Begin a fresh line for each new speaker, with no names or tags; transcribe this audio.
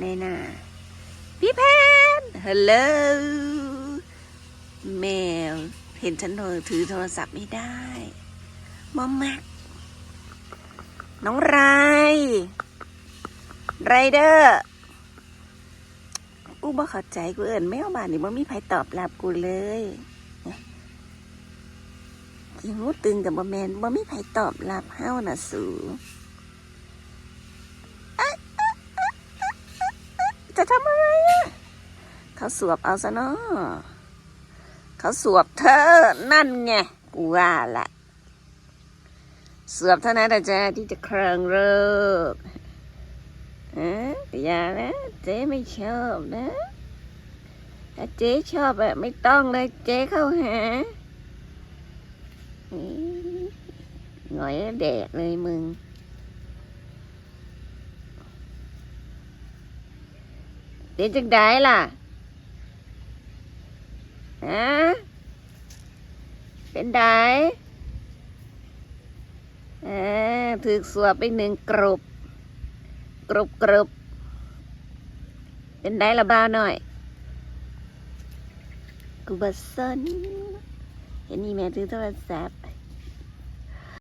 ในหน้าพี่แพนฮัลโหลแมว เห็นฉันถือโทรศัพท์ไม่ได้มอมมักน้องไรไรเดอร์ กูบ่เข้าใจกูเอินแมวบ้านนี่บ่มีใครตอบรับกูเลยเนี่ยขี้หูตึงกับบ่แมนบ่มีใครตอบรับเฮาน่ะสู ทำอะไรอะเขาสวบเอาซะเนาะเขาสวบเธอ นั่นไงกูว่าละสวบเท่านั้นแต่จะที่จะเคริงเริกเอ๊ะอย่านะเจ๊ไม่ชอบนะถ้าเจ๊ชอบอะไม่ต้องเลยเจ๊เข้าหาอื้อหงอยแดกเลยมึง เป็นจังได้ล่ะฮะเป็นได้เออถือสวบไปหนึ่งกรุบกรุบกรุบเป็นได้ละบ้าหน่อย กูบัสนเห็นนี่แม่ถือโทรศัพท์